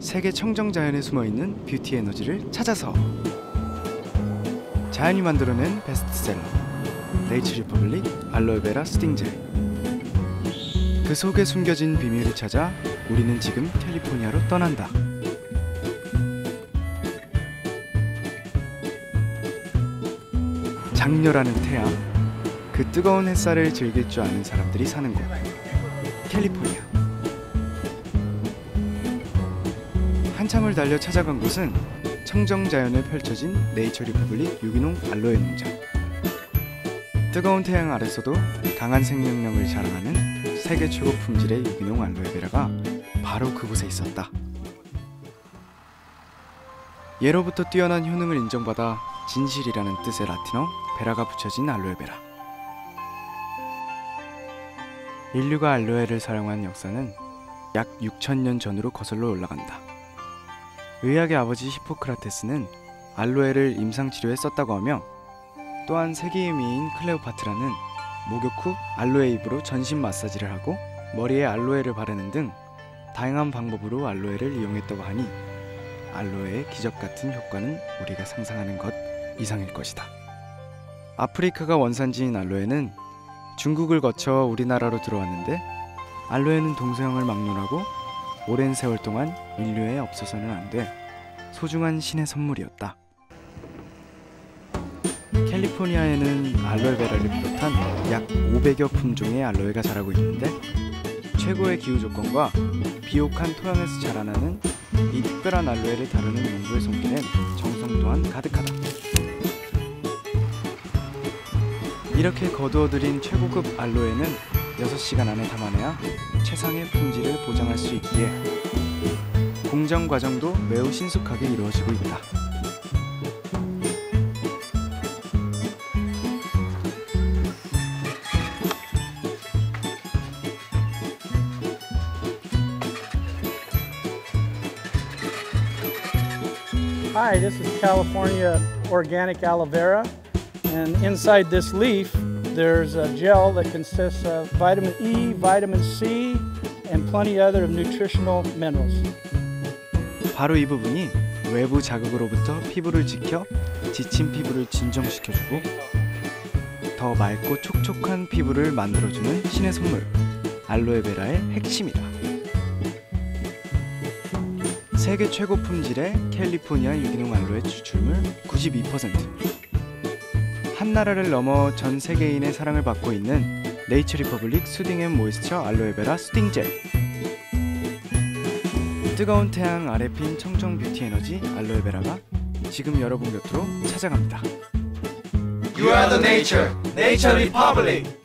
세계 청정 자연에 숨어 있는 뷰티 에너지를 찾아서 자연이 만들어낸 베스트셀러 네이처 리퍼블릭 알로에베라 스팅젤 그 속에 숨겨진 비밀을 찾아 우리는 지금 캘리포니아로 떠난다. 장렬하는 태양, 그 뜨거운 햇살을 즐길 줄 아는 사람들이 사는 곳 캘리포니아. 한참을 달려 찾아간 곳은 청정 자연에 펼쳐진 네이처 리퍼블릭 유기농 알로에 농장. 뜨거운 태양 아래서도 강한 생명력을 자랑하는 세계 최고 품질의 유기농 알로에베라가 바로 그곳에 있었다. 예로부터 뛰어난 효능을 인정받아 진실이라는 뜻의 라틴어 베라가 붙여진 알로에베라. 인류가 알로에를 사용한 역사는 약 6천년 전으로 거슬러 올라간다. 의학의 아버지 히포크라테스는 알로에를 임상 치료에 썼다고 하며 또한 세계의 미인 클레오파트라는 목욕 후 알로에 잎으로 전신 마사지를 하고 머리에 알로에를 바르는 등 다양한 방법으로 알로에를 이용했다고 하니 알로에의 기적 같은 효과는 우리가 상상하는 것 이상일 것이다. 아프리카가 원산지인 알로에는 중국을 거쳐 우리나라로 들어왔는데 알로에는 동서양을 막론하고 오랜 세월 동안 인류에 없어서는 안돼 소중한 신의 선물이었다. 캘리포니아에는 알로에베라를 비롯한 약 500여 품종의 알로에가 자라고 있는데 최고의 기후 조건과 비옥한 토양에서 자라나는 이 특별한 알로에를 다루는 연구의 손길엔 정성 또한 가득하다. 이렇게 거두어들인 최고급 알로에는 6시간 안에 담아내야 최상의 품질을 보장할 수 있기에 공정 과정도 매우 신속하게 이루어지고 있다. Hi, this is California Organic Aloe Vera, and inside this leaf, there's a gel that consists of vitamin E, vitamin C, and plenty other nutritional minerals. 바로 이 부분이 외부 자극으로부터 피부를 지켜 지친 피부를 진정시켜주고 더 맑고 촉촉한 피부를 만들어주는 신의 선물 알로에베라의 핵심이다. 세계 최고 품질의 캘리포니아 유기농 알로에 추출물 92%. 한 나라를 넘어 전 세계인의 사랑을 받고 있는 네이처 리퍼블릭 수딩 앤 모이스처 알로에베라 수딩 젤. 뜨거운 태양 아래 핀 청정 뷰티 에너지 알로에베라가 지금 여러분 곁으로 찾아갑니다. You are the nature, Nature Republic.